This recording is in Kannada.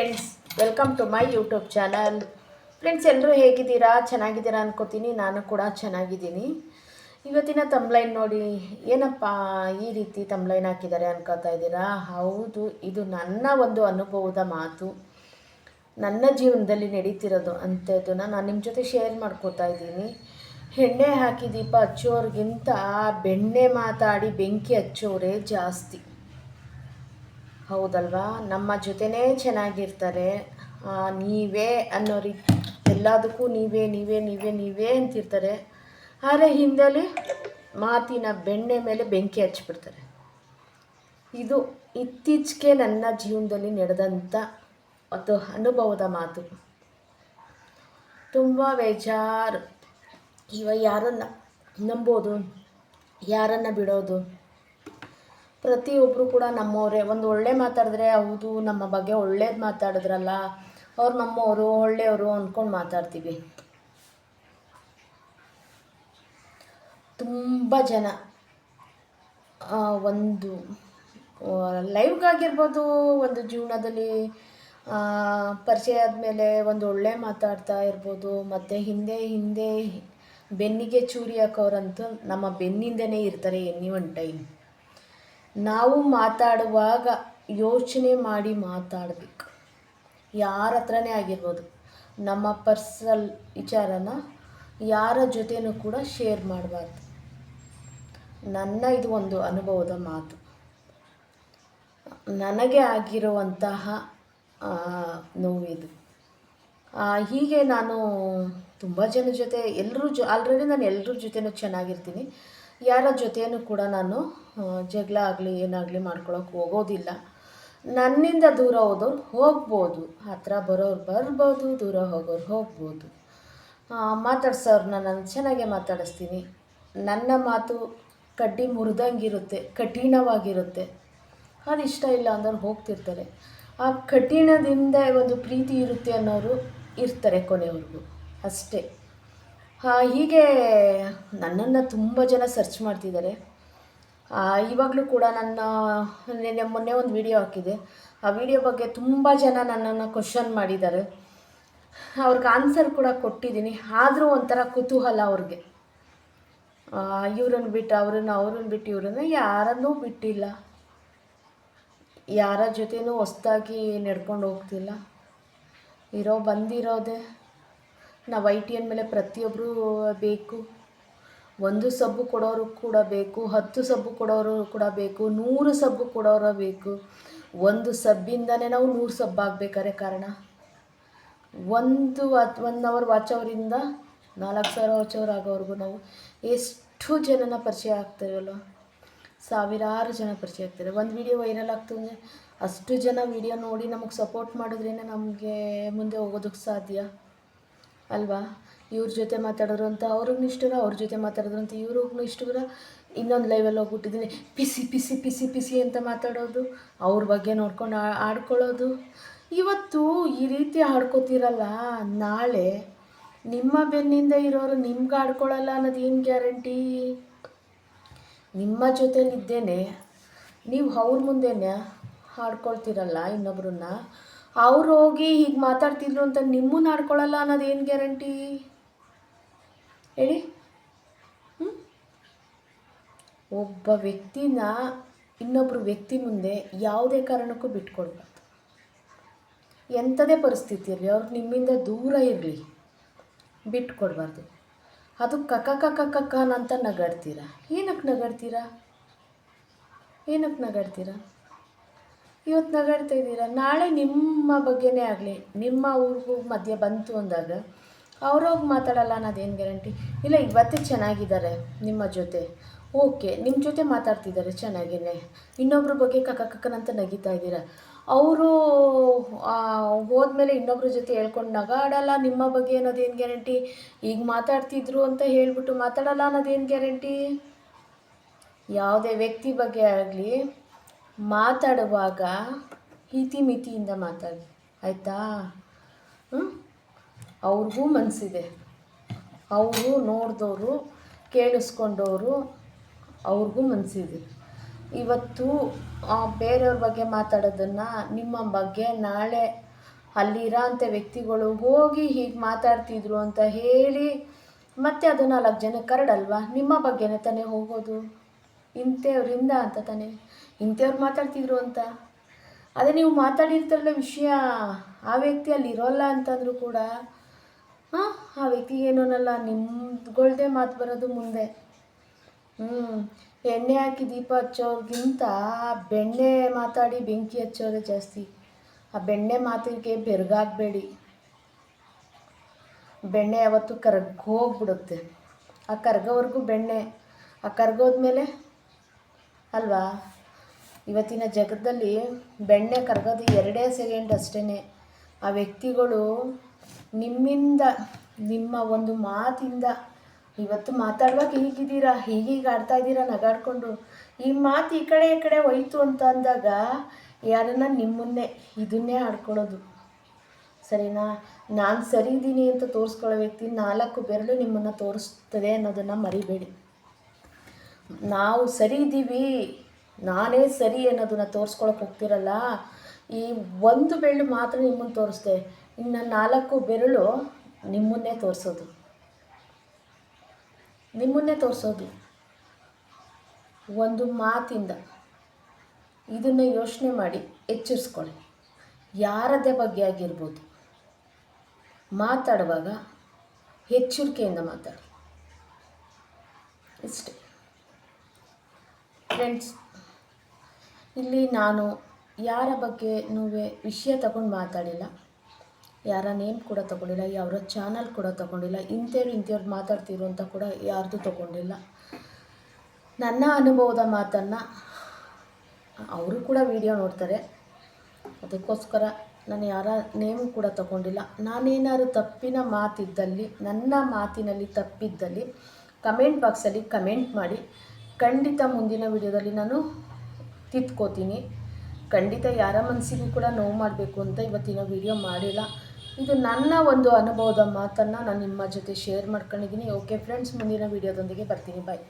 Friends welcome to my YouTube channel friends ಎಲ್ಲರೂ ಹೇಗಿದ್ದೀರಾ? ಚೆನ್ನಾಗಿದ್ದೀರಾ ಅನ್ಕೋತೀನಿ. ನಾನು ಕೂಡ ಚೆನ್ನಾಗಿದ್ದೀನಿ. ಇವತ್ತಿನ ತಂಬ್ಲೈನ್ ನೋಡಿ, ಏನಪ್ಪ ಈ ರೀತಿ ತಮ್ಲೈನ್ ಹಾಕಿದ್ದಾರೆ ಅನ್ಕೋತಾ ಇದ್ದೀರಾ? ಹೌದು, ಇದು ನನ್ನ ಒಂದು ಅನುಭವದ ಮಾತು. ನನ್ನ ಜೀವನದಲ್ಲಿ ನಡೀತಿರೋದು ಅಂಥದ್ದನ್ನು ನಾನು ನಿಮ್ಮ ಜೊತೆ ಶೇರ್ ಮಾಡ್ಕೋತಾ ಇದ್ದೀನಿ. ಎಣ್ಣೆ ಹಾಕಿ ದೀಪ ಹಚ್ಚೋರಿಗಿಂತ ಬೆಣ್ಣೆ ಮಾತಾಡಿ ಬೆಂಕಿ ಹಚ್ಚೋರೇ ಜಾಸ್ತಿ. ಹೌದಲ್ವಾ? ನಮ್ಮ ಜೊತೆನೇ ಚೆನ್ನಾಗಿರ್ತಾರೆ. ನೀವೇ ಅನ್ನೋ ರೀತಿ ಎಲ್ಲದಕ್ಕೂ ನೀವೇ ನೀವೇ ನೀವೇ ನೀವೇ ಅಂತಿರ್ತಾರೆ. ಆದರೆ ಹಿಂದಲ್ಲಿ ಮಾತಿನ ಬೆಣ್ಣೆ ಮೇಲೆ ಬೆಂಕಿ ಹಚ್ಚಿಬಿಡ್ತಾರೆ ಇದು ಇತ್ತೀಚೆಗೆ ನನ್ನ ಜೀವನದಲ್ಲಿ ನಡೆದಂಥ ಒಂದು ಅನುಭವದ ಮಾತು. ತುಂಬ ಬೇಜಾರು. ಇವ ಯಾರನ್ನು ನಂಬೋದು, ಯಾರನ್ನು ಬಿಡೋದು? ಪ್ರತಿಯೊಬ್ಬರು ಕೂಡ ನಮ್ಮವರೇ. ಒಂದು ಒಳ್ಳೆ ಮಾತಾಡಿದ್ರೆ ಹೌದು, ನಮ್ಮ ಬಗ್ಗೆ ಒಳ್ಳೇದು ಮಾತಾಡಿದ್ರಲ್ಲ, ಅವ್ರು ನಮ್ಮವರು, ಒಳ್ಳೆಯವರು ಅಂದ್ಕೊಂಡು ಮಾತಾಡ್ತೀವಿ. ತುಂಬ ಜನ. ಒಂದು ಲೈವ್ಗಾಗಿರ್ಬೋದು, ಒಂದು ಜೀವನದಲ್ಲಿ ಪರಿಚಯ ಆದಮೇಲೆ ಒಂದು ಒಳ್ಳೆ ಮಾತಾಡ್ತಾ ಇರ್ಬೋದು. ಮತ್ತು ಹಿಂದೆ ಹಿಂದೆ ಬೆನ್ನಿಗೆ ಚೂರಿ ಹಾಕೋರಂತೂ ನಮ್ಮ ಬೆನ್ನಿಂದನೇ ಇರ್ತಾರೆ ಎನಿ ಒನ್ ಟೈಮ್. ನಾವು ಮಾತಾಡುವಾಗ ಯೋಚನೆ ಮಾಡಿ ಮಾತಾಡಬೇಕು. ಯಾರ ಹತ್ರನೇ ಆಗಿರ್ಬೋದು, ನಮ್ಮ ಪರ್ಸನಲ್ ವಿಚಾರನ ಯಾರ ಜೊತೆನೂ ಕೂಡ ಶೇರ್ ಮಾಡಬಾರ್ದು. ನನ್ನ ಇದು ಒಂದು ಅನುಭವದ ಮಾತು. ನನಗೆ ಆಗಿರುವಂತಹ ನೋವಿದು. ಹೀಗೆ ನಾನು ತುಂಬ ಜನ ಜೊತೆ ಎಲ್ಲರೂ ಜೊ ಆಲ್ರೆಡಿ ನಾನು ಎಲ್ಲರ ಜೊತೆನೂ ಚೆನ್ನಾಗಿರ್ತೀನಿ. ಯಾರ ಜೊತೆಯೂ ಕೂಡ ನಾನು ಜಗಳ ಆಗಲಿ ಏನಾಗಲಿ ಮಾಡ್ಕೊಳಕ್ಕೆ ಹೋಗೋದಿಲ್ಲ. ನನ್ನಿಂದ ದೂರ ಹೋದವ್ರು ಹೋಗ್ಬೋದು. ಹತ್ರ ಬರೋರು ಬರ್ಬೋದು, ದೂರ ಹೋಗೋರು ಹೋಗ್ಬೋದು. ಮಾತಾಡ್ಸೋರು ನಾನು ಚೆನ್ನಾಗೆ ಮಾತಾಡಿಸ್ತೀನಿ. ನನ್ನ ಮಾತು ಕಡ್ಡಿ ಮುರಿದಂಗಿರುತ್ತೆ, ಕಠಿಣವಾಗಿರುತ್ತೆ. ಅದು ಇಷ್ಟ ಇಲ್ಲ ಅಂದವ್ರು ಹೋಗ್ತಿರ್ತಾರೆ. ಆ ಕಠಿಣದಿಂದ ಒಂದು ಪ್ರೀತಿ ಇರುತ್ತೆ ಅನ್ನೋರು ಇರ್ತಾರೆ ಕೊನೆವರೆಗೂ. ಅಷ್ಟೇ. ಹೀಗೆ ನನ್ನನ್ನು ತುಂಬ ಜನ ಸರ್ಚ್ ಮಾಡ್ತಿದ್ದಾರೆ. ಇವಾಗಲೂ ಕೂಡ ನನ್ನ, ನಿನ್ನೆ ಮೊನ್ನೆ ಒಂದು ವಿಡಿಯೋ ಹಾಕಿದೆ. ಆ ವಿಡಿಯೋ ಬಗ್ಗೆ ತುಂಬ ಜನ ನನ್ನನ್ನು ಕ್ವಶನ್ ಮಾಡಿದ್ದಾರೆ. ಅವ್ರಿಗೆ ಆನ್ಸರ್ ಕೂಡ ಕೊಟ್ಟಿದ್ದೀನಿ. ಆದರೂ ಒಂಥರ ಕುತೂಹಲ ಅವ್ರಿಗೆ. ಇವ್ರನ್ನ ಬಿಟ್ಟು ಅವ್ರನ್ನ ಅವ್ರನ್ನ ಬಿಟ್ಟು ಇವ್ರನ್ನ ಯಾರನ್ನೂ ಬಿಟ್ಟಿಲ್ಲ. ಯಾರ ಜೊತೆನೂ ಹೊಸ್ದಾಗಿ ನಡ್ಕೊಂಡು ಹೋಗ್ತಿಲ್ಲ. ಇರೋ ಬಂದಿರೋದೆ ನಾವು ಐ ಟಿ ಮೇಲೆ ಪ್ರತಿಯೊಬ್ಬರು ಬೇಕು. ಒಂದು ಸಬ್ಬು ಕೊಡೋರು ಕೂಡ ಬೇಕು, ಹತ್ತು ಸಬ್ಬು ಕೊಡೋರು ಕೂಡ ಬೇಕು, ನೂರು ಸಬ್ಬು ಕೊಡೋರು ಬೇಕು. ಒಂದು ಸಬ್ಬಿಂದನೇ ನಾವು ನೂರು ಸಬ್ಬು ಆಗಬೇಕಾರೆ ಕಾರಣ? ಒಂದು ಒನ್ ಅವರ್ ವಾಚ್ ಅವರಿಂದ ನಾಲ್ಕು ಸಾವಿರ ವಾಚ್ ಅವರ್ ಆಗೋವರೆಗೂ ನಾವು ಎಷ್ಟು ಜನನ ಪರಿಚಯ ಆಗ್ತೇವಲ್ಲ ಸಾವಿರಾರು ಜನ ಪರಿಚಯ ಆಗ್ತಾರೆ. ಒಂದು ವಿಡಿಯೋ ವೈರಲ್ ಆಗ್ತದೆ ಅಂದರೆ ಅಷ್ಟು ಜನ ವಿಡಿಯೋ ನೋಡಿ ನಮಗೆ ಸಪೋರ್ಟ್ ಮಾಡಿದ್ರೇ ನಮಗೆ ಮುಂದೆ ಹೋಗೋದಕ್ಕೆ ಸಾಧ್ಯ. ಅಲ್ವಾ? ಇವ್ರ ಜೊತೆ ಮಾತಾಡೋರು ಅಂತ ಅವ್ರಿಗೂ ಇಷ್ಟರ ಅವ್ರ ಜೊತೆ ಮಾತಾಡೋರು ಅಂತ ಇವ್ರಿಗೂ ಇಷ್ಟರ ಇನ್ನೊಂದು ಲೈವಲ್ಲಿ ಹೋಗ್ಬಿಟ್ಟಿದ್ದೀನಿ. ಪಿಸಿ ಪಿಸಿ ಪಿಸಿ ಪಿಸಿ ಅಂತ ಮಾತಾಡೋದು. ಅವ್ರ ಬಗ್ಗೆ ನೋಡ್ಕೊಂಡು ಆಡ್ಕೊಳ್ಳೋದು. ಇವತ್ತು ಈ ರೀತಿ ಆಡ್ಕೋತಿರಲ್ಲ, ನಾಳೆ ನಿಮ್ಮ ಬೆನ್ನಿಂದ ಇರೋರು ನಿಮ್ಗೆ ಆಡ್ಕೊಳ್ಳಲ್ಲ ಅನ್ನೋದು ಏನು ಗ್ಯಾರಂಟಿ? ನಿಮ್ಮ ಜೊತೆಲಿದ್ದೇನೆ, ನೀವು ಅವ್ರ ಮುಂದೆನೆ ಹಾಡ್ಕೊಳ್ತಿರಲ್ಲ ಇನ್ನೊಬ್ರನ್ನ? ಅವ್ರು ಹೋಗಿ ಹೀಗೆ ಮಾತಾಡ್ತಿದ್ರು ಅಂತ ನಿಮ್ಮನ್ನು ಆಡ್ಕೊಳ್ಳಲ್ಲ ಅನ್ನೋದು ಏನು ಗ್ಯಾರಂಟಿ? ಹೇಳಿ? ಒಬ್ಬ ವ್ಯಕ್ತಿನ ಇನ್ನೊಬ್ಬರು ವ್ಯಕ್ತಿ ಮುಂದೆ ಯಾವುದೇ ಕಾರಣಕ್ಕೂ ಬಿಟ್ಕೊಡ್ಬಾರ್ದು. ಎಂಥದೇ ಪರಿಸ್ಥಿತಿ ಇರಲಿ ಅವ್ರಿಗೆ ನಿಮ್ಮಿಂದ ದೂರ ಇರಲಿ, ಬಿಟ್ಕೊಡ್ಬಾರ್ದು. ಅದು ಕಕ ಕಕ ಕಕ್ಕ ಅಂತ ನಗಾಡ್ತೀರಾ? ಏನಕ್ಕೆ ನಗಾಡ್ತೀರಾ? ಏನಕ್ಕೆ ನಗಾಡ್ತೀರಾ? ಇವತ್ತು ನಗಾಡ್ತಾ ಇದ್ದೀರ? ನಾಳೆ ನಿಮ್ಮ ಬಗ್ಗೆನೇ ಆಗಲಿ, ನಿಮ್ಮ ಊರಿಗೂ ಮಧ್ಯೆ ಬಂತು ಅಂದಾಗ ಅವ್ರೋಗಿ ಮಾತಾಡಲ್ಲ ಅನ್ನೋದೇನು ಗ್ಯಾರಂಟಿ? ಇಲ್ಲ, ಇವತ್ತೇ ಚೆನ್ನಾಗಿದ್ದಾರೆ ನಿಮ್ಮ ಜೊತೆ. ಓಕೆ ನಿಮ್ಮ ಜೊತೆ ಮಾತಾಡ್ತಿದ್ದಾರೆ ಚೆನ್ನಾಗೇ ಇನ್ನೊಬ್ರ ಬಗ್ಗೆ ಕಕ್ಕ ಕಕ್ಕನಂತ ನಗಿತಾ ಇದ್ದೀರ? ಅವರು ಹೋದ್ಮೇಲೆ ಇನ್ನೊಬ್ರ ಜೊತೆ ಹೇಳ್ಕೊಂಡು ನಗಾಡಲ್ಲ ನಿಮ್ಮ ಬಗ್ಗೆ ಅನ್ನೋದೇನು ಗ್ಯಾರಂಟಿ? ಈಗ ಮಾತಾಡ್ತಿದ್ರು ಅಂತ ಹೇಳಿಬಿಟ್ಟು ಮಾತಾಡಲ್ಲ ಅನ್ನೋದೇನು ಗ್ಯಾರಂಟಿ? ಯಾವುದೇ ವ್ಯಕ್ತಿ ಬಗ್ಗೆ ಆಗಲಿ ಮಾತಾಡುವಾಗ ಇತಿಮಿತಿಯಿಂದ ಮಾತಾಡಿ. ಆಯಿತಾ? ಅವ್ರಿಗೂ ಮನಸ್ಸಿದೆ ಅವರು ನೋಡಿದವರು, ಕೇಳಿಸ್ಕೊಂಡವರು ಅವ್ರಿಗೂ ಮನಸ್ಸಿದೆ ಇವತ್ತು ಬೇರೆಯವ್ರ ಬಗ್ಗೆ ಮಾತಾಡೋದನ್ನು ನಿಮ್ಮ ಬಗ್ಗೆ ನಾಳೆ ಅಲ್ಲಿರೋ ಅಂಥ ವ್ಯಕ್ತಿಗಳು ಹೋಗಿ ಹೀಗೆ ಮಾತಾಡ್ತಿದ್ರು ಅಂತ ಹೇಳಿ ಮತ್ತೆ ಅದು ನಾಲ್ಕು ಜನ ಕರಡಲ್ವಾ? ನಿಮ್ಮ ಬಗ್ಗೆನೇ ತಾನೇ ಹೋಗೋದು. ಇಂಥವ್ರಿಂದ ಅಂತ ತಾನೇ. ಇಂಥವ್ರು ಮಾತಾಡ್ತಿದ್ರು ಅಂತ. ಅದೇ ನೀವು ಮಾತಾಡಿರ್ತಾರಲ್ಲ ವಿಷಯ, ಆ ವ್ಯಕ್ತಿ ಅಲ್ಲಿ ಇರೋಲ್ಲ ಅಂತಂದರೂ ಕೂಡ, ಹಾಂ, ಆ ವ್ಯಕ್ತಿಗೆ ಏನೋನಲ್ಲ ನಿಮ್ದುಗೊಳ್ದೇ ಮಾತು ಬರೋದು ಮುಂದೆ. ಹ್ಞೂ ಎಣ್ಣೆ ಹಾಕಿ ದೀಪ ಹಚ್ಚೋರ್ಗಿಂತ ಬೆಣ್ಣೆ ಮಾತಾಡಿ ಬೆಂಕಿ ಹಚ್ಚೋರೇ ಜಾಸ್ತಿ. ಆ ಬೆಣ್ಣೆ ಮಾತಿಗೆ ಬೆರಗಾಗಬೇಡಿ. ಬೆಣ್ಣೆ ಯಾವತ್ತೂ ಕರ್ಗ ಹೋಗ್ಬಿಡುತ್ತೆ. ಆ ಕರ್ಗೋವರೆಗೂ ಬೆಣ್ಣೆ. ಆ ಕರ್ಗೋದ್ಮೇಲೆ ಅಲ್ವಾ? ಇವತ್ತಿನ ಜಗತ್ತಲ್ಲಿ ಬೆಣ್ಣೆ ಕರಗೋದು ಎರಡೇ ಸೆಕೆಂಡ್ ಅಷ್ಟೇ ಆ ವ್ಯಕ್ತಿಗಳು ನಿಮ್ಮಿಂದ, ನಿಮ್ಮ ಒಂದು ಮಾತಿಂದ ಇವತ್ತು ಮಾತಾಡುವಾಗ ಹೀಗಿದ್ದೀರಾ? ಹೀಗೀಗ ಆಡ್ತಾ ಇದ್ದೀರಾ? ನಗಾಡ್ಕೊಂಡು. ಈ ಮಾತು ಈ ಕಡೆ ಈ ಕಡೆ ಹೋಯ್ತು ಅಂತ ಅಂದಾಗ ಯಾರನ್ನ ನಿಮ್ಮನ್ನೇ, ಇದನ್ನೇ ಆಡ್ಕೊಳ್ಳೋದು. ಸರಿನಾ? ನಾನು ಸರಿ ಇದ್ದೀನಿ ಅಂತ ತೋರಿಸ್ಕೊಳ್ಳೋ ವ್ಯಕ್ತಿ ನಾಲ್ಕು ಬೆರಳು ನಿಮ್ಮನ್ನು ತೋರಿಸ್ತದೆ ಅನ್ನೋದನ್ನು ಮರಿಬೇಡಿ. ನಾವು ಸರಿ ಇದ್ದೀವಿ. ನಾನೇ ಸರಿ ಅನ್ನೋದನ್ನ ತೋರಿಸ್ಕೊಳಕ್ಕೆ ಹೋಗ್ತಿರಲ್ಲ? ಈ ಒಂದು ಬೆರಳು ಮಾತ್ರ ನಿಮ್ಮನ್ನು ತೋರಿಸ್ದೆ. ಇನ್ನು ನಾಲ್ಕು ಬೆರಳು ನಿಮ್ಮನ್ನೇ ತೋರಿಸೋದು. ನಿಮ್ಮನ್ನೇ ತೋರಿಸೋದು. ಒಂದು ಮಾತಿಂದ ಇದನ್ನು ಯೋಚನೆ ಮಾಡಿ ಎಚ್ಚರಿಸ್ಕೊಳ್ಳಿ. ಯಾರದೇ ಬಗ್ಗೆ ಆಗಿರ್ಬೋದು. ಮಾತಾಡುವಾಗ ಎಚ್ಚರಿಕೆಯಿಂದ ಮಾತಾಡಿ. ಇಷ್ಟೇ. ಫ್ರೆಂಡ್ಸ್ ಇಲ್ಲಿ ನಾನು ಯಾರ ಬಗ್ಗೆ ವಿಷಯ ತಗೊಂಡು ಮಾತಾಡಿಲ್ಲ. ಯಾರ ನೇಮ್ ಕೂಡ ತಗೊಂಡಿಲ್ಲ ಯಾರ ಚಾನಲ್ ಕೂಡ ತಗೊಂಡಿಲ್ಲ ಇಂಥವ್ರು ಇಂಥವ್ರು ಮಾತಾಡ್ತಿರು ಅಂತ ಕೂಡ ಯಾರ್ದು ತಗೊಂಡಿಲ್ಲ. ನನ್ನ ಅನುಭವದ ಮಾತನ್ನು ಅವರು ಕೂಡ ವಿಡಿಯೋ ನೋಡ್ತಾರೆ. ಅದಕ್ಕೋಸ್ಕರ ನಾನು ಯಾರ ನೇಮ್ ಕೂಡ ತಗೊಂಡಿಲ್ಲ. ನಾನೇನಾದ್ರು ತಪ್ಪಿನ ಮಾತಿದ್ದಲ್ಲಿ, ನನ್ನ ಮಾತಿನಲ್ಲಿ ತಪ್ಪಿದ್ದಲ್ಲಿ ಕಮೆಂಟ್ ಬಾಕ್ಸಲ್ಲಿ ಕಮೆಂಟ್ ಮಾಡಿ, ಖಂಡಿತ ಮುಂದಿನ ವಿಡಿಯೋದಲ್ಲಿ ನಾನು ತಿದ್ಕೋತೀನಿ. ಖಂಡಿತ ಯಾರ ಮನಸ್ಸಿಗೂ ಕೂಡ ನೋವು ಮಾಡಬೇಕು ಅಂತ ಇವತ್ತಿನ ವಿಡಿಯೋ ಮಾಡಿಲ್ಲ. ಇದು ನನ್ನ ಒಂದು ಅನುಭವದ ಮಾತನ್ನು ನಾನು ನಿಮ್ಮ ಜೊತೆ ಶೇರ್ ಮಾಡ್ಕೊಂಡಿದ್ದೀನಿ. ಓಕೆ ಫ್ರೆಂಡ್ಸ್ ಮುಂದಿನ ವೀಡಿಯೋದೊಂದಿಗೆ ಬರ್ತೀನಿ. ಬಾಯ್